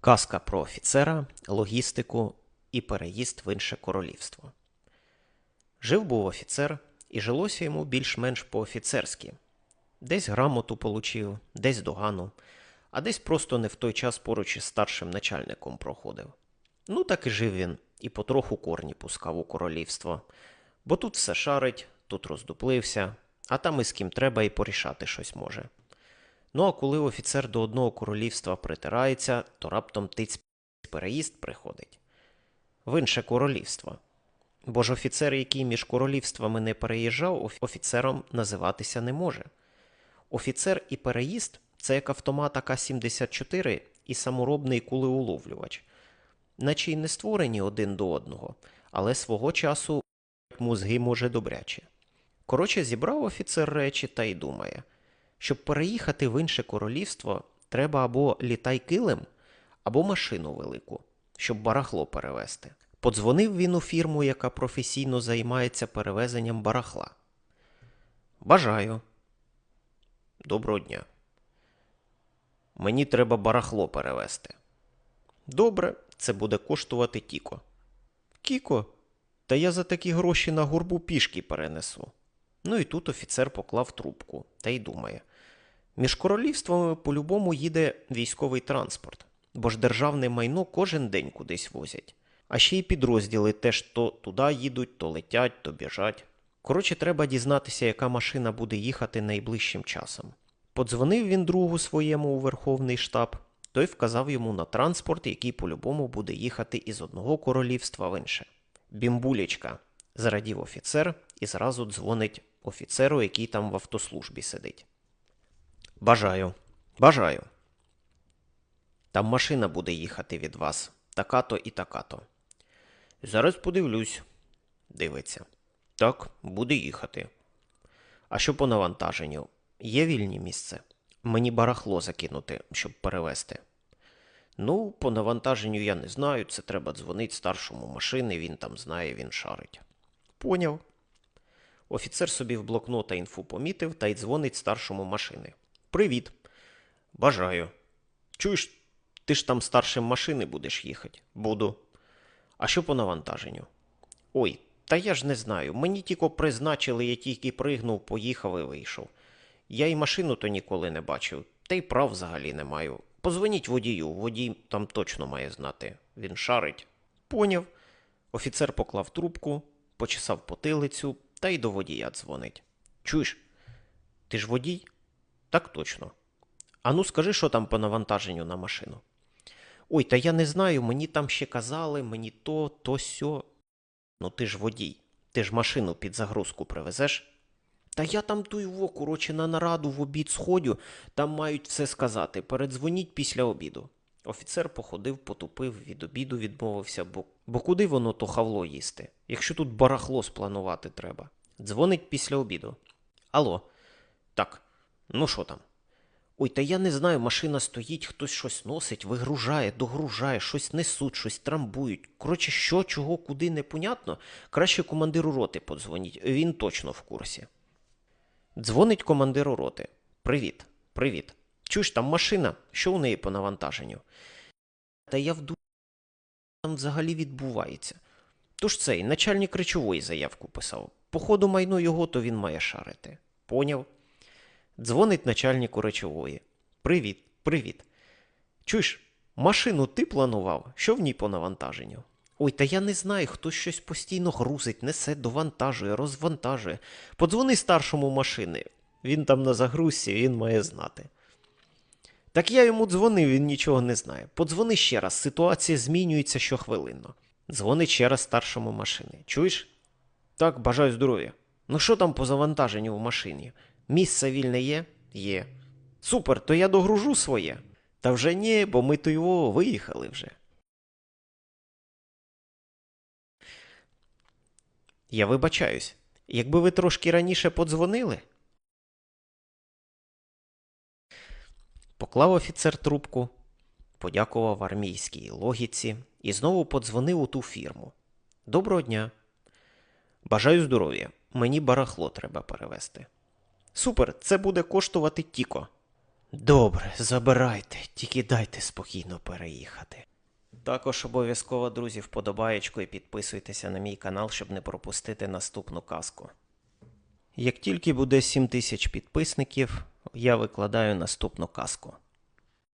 Казка про офіцера, логістику і переїзд в інше королівство. Жив був офіцер, і жилося йому більш-менш по-офіцерськи. Десь грамоту получив, десь догану, а десь просто не в той час поруч із старшим начальником проходив. Ну так і жив він, і потроху корні пускав у королівство. Бо тут все шарить, тут роздуплився, а там із ким треба і порішати щось може. Ну а коли офіцер до одного королівства притирається, то раптом тиць переїзд приходить в інше королівство. Бо ж офіцер, який між королівствами не переїжджав, офіцером називатися не може. Офіцер і переїзд це як автомат АК-74 і саморобний кулеуловлювач, наче й не створені один до одного, але свого часу мозги може добряче. Коротше, зібрав офіцер речі та й думає, щоб переїхати в інше королівство, треба або літай килим, або машину велику, щоб барахло перевезти. Подзвонив він у фірму, яка професійно займається перевезенням барахла. Бажаю. Доброго дня. Мені треба барахло перевезти. Добре, це буде коштувати Тіко. Кіко, та я за такі гроші на гурбу пішки перенесу. Ну і тут офіцер поклав трубку та й думає: між королівствами по-любому їде військовий транспорт, бо ж державне майно кожен день кудись возять. А ще й підрозділи теж то туди їдуть, то летять, то біжать. Коротше, треба дізнатися, яка машина буде їхати найближчим часом. Подзвонив він другу своєму у Верховний штаб, той вказав йому на транспорт, який по-любому буде їхати із одного королівства в інше. Бімбулечка, зрадів офіцер і зразу дзвонить офіцеру, який там в автослужбі сидить. Бажаю, бажаю. Там машина буде їхати від вас, така-то і така-то. Зараз подивлюсь. Дивиться. Так, буде їхати. А що по навантаженню? Є вільні місце? Мені барахло закинути, щоб перевезти. Ну, по навантаженню я не знаю, це треба дзвонити старшому машини, він там знає, він шарить. Поняв. Офіцер собі в блокнота інфу помітив та й дзвонить старшому машини. Привіт. Бажаю. Чуєш, ти ж там старшим машини будеш їхати? Буду. А що по навантаженню? Ой, та я ж не знаю. Мені тільки призначили, я тільки пригнув, поїхав і вийшов. Я і машину то ніколи не бачив, та й прав взагалі не маю. Позвоніть водію, водій там точно має знати. Він шарить. Поняв. Офіцер поклав трубку, почесав потилицю та й до водія дзвонить. Чуєш, ти ж водій? Так точно. А ну скажи, що там по навантаженню на машину. Ой, та я не знаю, мені там ще казали, мені то, то сьо. Ну ти ж водій, ти ж машину під загрузку привезеш. Та я там ту його, коротше, на нараду в обід сходю, там мають все сказати. Передзвоніть після обіду. Офіцер походив, потупив, від обіду відмовився, бо, бо куди воно то хавло їсти, якщо тут барахло спланувати треба. Дзвонить після обіду. Алло, так, ну що там? Ой, та я не знаю, машина стоїть, хтось щось носить, вигружає, догружає, щось несуть, щось трамбують. Коротше, що, чого, куди непонятно, краще командиру роти подзвоніть, він точно в курсі. Дзвонить командиру роти. Привіт, привіт. Чуєш, там машина, що у неї по навантаженню? Та я вду там взагалі відбувається. Тож цей начальник речової заявку писав. Походу майно його, то він має шарити. Поняв? Дзвонить начальнику речової. Привіт, привіт. Чуєш, машину ти планував? Що в ній по навантаженню? Ой, та я не знаю, хтось щось постійно грузить, несе, довантажує, розвантажує. Подзвони старшому машини. Він там на загрузці, він має знати. Так я йому дзвонив, він нічого не знає. Подзвони ще раз, ситуація змінюється щохвилинно. Дзвонить ще раз старшому машини. Чуєш? Так, бажаю здоров'я. Ну що там по завантаженню в машині? Місце вільне є? Є. Супер, то я догружу своє. Та вже ні, бо ми то його виїхали вже. Я вибачаюсь. Якби ви трошки раніше подзвонили. Поклав офіцер трубку, подякував армійській логіці і знову подзвонив у ту фірму. Доброго дня. Бажаю здоров'я. Мені барахло треба перевезти. Супер, це буде коштувати тіко. Добре, забирайте, тільки дайте спокійно переїхати. Також обов'язково, друзі, вподобаєчку і підписуйтеся на мій канал, щоб не пропустити наступну казку. Як тільки буде 7 тисяч підписників, я викладаю наступну казку.